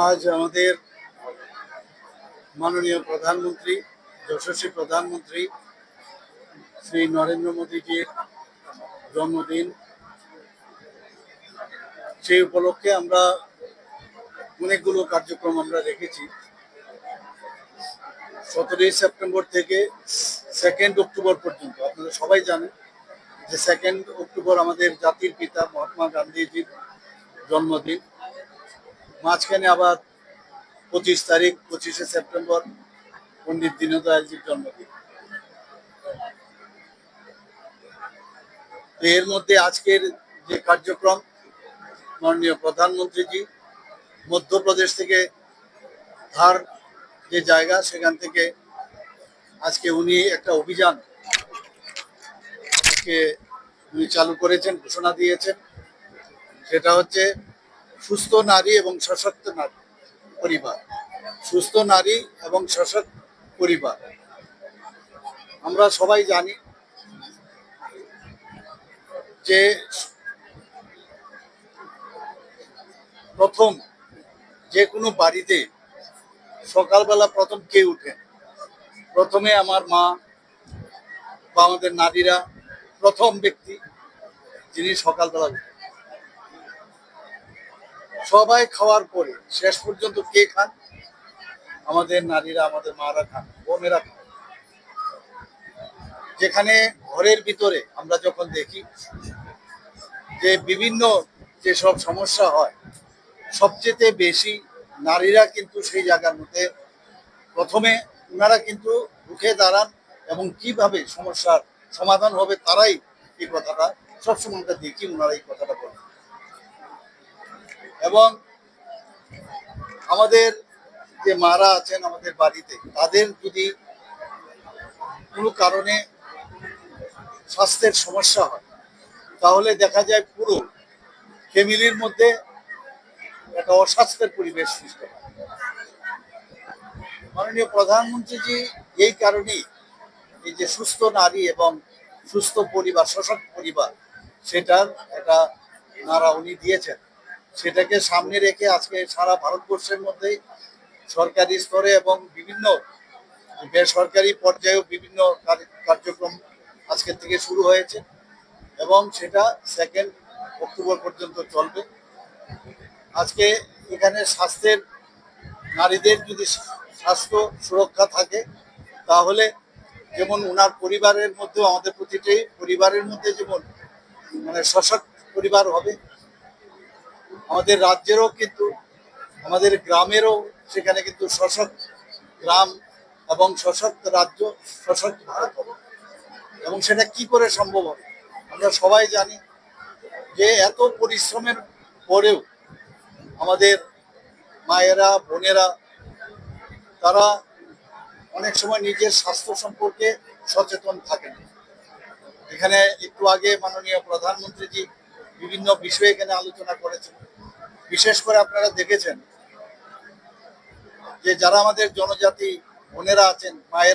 আজ আমাদের মাননীয় প্রধানমন্ত্রী, যশস্বী প্রধানমন্ত্রী শ্রী নরেন্দ্র মোদীজির জন্মদিন। সেই উপলক্ষে আমরা অনেকগুলো কার্যক্রম আমরা রেখেছি। সতেরোই সেপ্টেম্বর থেকে সেকেন্ড অক্টোবর পর্যন্ত, আপনারা সবাই জানেন যে সেকেন্ড অক্টোবর আমাদের জাতির পিতা মহাত্মা গান্ধীজির জন্মদিন। মাঝখানে আবার পঁচিশ তারিখ, পঁচিশে সেপ্টেম্বর, পণ্ডিত দীনদয়ালজির জন্মদিন। এর মধ্যে আজকের যে কার্যক্রম, মাননীয় প্রধানমন্ত্রীজি, মধ্যপ্রদেশ থেকে ধার যে জায়গা, সেখান থেকে আজকে উনি একটা অভিযান আজকে উনি চালু করেছেন, ঘোষণা দিয়েছেন। সেটা হচ্ছে সুস্থ নারী এবং সশক্ত নারী পরিবার। সুস্থ নারী এবং সশক্ত পরিবার। আমরা সবাই জানি যে প্রথম যে কোনো বাড়িতে সকালবেলা প্রথম কে উঠেন প্রথমে আমার মা বা আমাদের নারীরা, প্রথম ব্যক্তি যিনি সকালবেলা উঠেন সবাই খাওয়ার পরে শেষ পর্যন্ত কে খান? আমাদের নারীরা, আমাদের মারা খান, বোনেরা খান। যেখানে ঘরের ভিতরে আমরা যখন দেখি যে বিভিন্ন যেসব সমস্যা হয়, সবচেয়ে বেশি নারীরা কিন্তু সেই জায়গার মধ্যে প্রথমে ওনারা কিন্তু রুখে দাঁড়ান এবং কীভাবে সমস্যার সমাধান হবে তারাই এই কথাটা সবসময় আমরা দেখি ওনারা এই কথাটা বলেন। এবং আমাদের যে মারা আছেন আমাদের বাড়িতে, তাদের যদি কোনো কারণে স্বাস্থ্যের সমস্যা হয়, তাহলে দেখা যায় পুরো ফ্যামিলির মধ্যে একটা অস্বাস্থ্যের পরিবেশ সৃষ্টি হয়। মাননীয় প্রধানমন্ত্রীজি, এই কারণেই এই যে সুস্থ নারী এবং সুস্থ পরিবার সশক্ত পরিবার, সেটার একটা নারা উনি দিয়েছেন। সেটাকে সামনে রেখে আজকে সারা ভারতবর্ষের মধ্যে সরকারি স্তরে এবং বিভিন্ন বেসরকারি পর্যায়েও বিভিন্ন কার- কার্যক্রম আজকের থেকে শুরু হয়েছে এবং সেটা সেকেন্ড অক্টোবর পর্যন্ত চলবে। আজকে এখানে স্বাস্থ্যের নারীদের যদি স্বাস্থ্য সুরক্ষা থাকে, তাহলে যেমন ওনার পরিবারের মধ্যেও আমাদের প্রতিটি পরিবারের মধ্যে যেমন মানে সশক্ত পরিবার হবে আমাদের রাজ্যেরও কিন্তু, আমাদের গ্রামেরও সেখানে কিন্তু সশক্ত গ্রাম এবং সশক্ত রাজ্য, সশক্ত ভারত হবে। এবং সেটা কি করে সম্ভব হবে? আমরা সবাই জানি যে এত পরিশ্রমের পরেও আমাদের মায়েরা, বোনেরা, তারা অনেক সময় নিজের স্বাস্থ্য সম্পর্কে সচেতন থাকেন। এখানে একটু আগে মাননীয় প্রধানমন্ত্রীজি বিভিন্ন বিষয়ে এখানে আলোচনা করেছেন। বিশেষ করে আপনারা দেখেছেন যে যারা আমাদের জনজাতি বোনেরা আছেন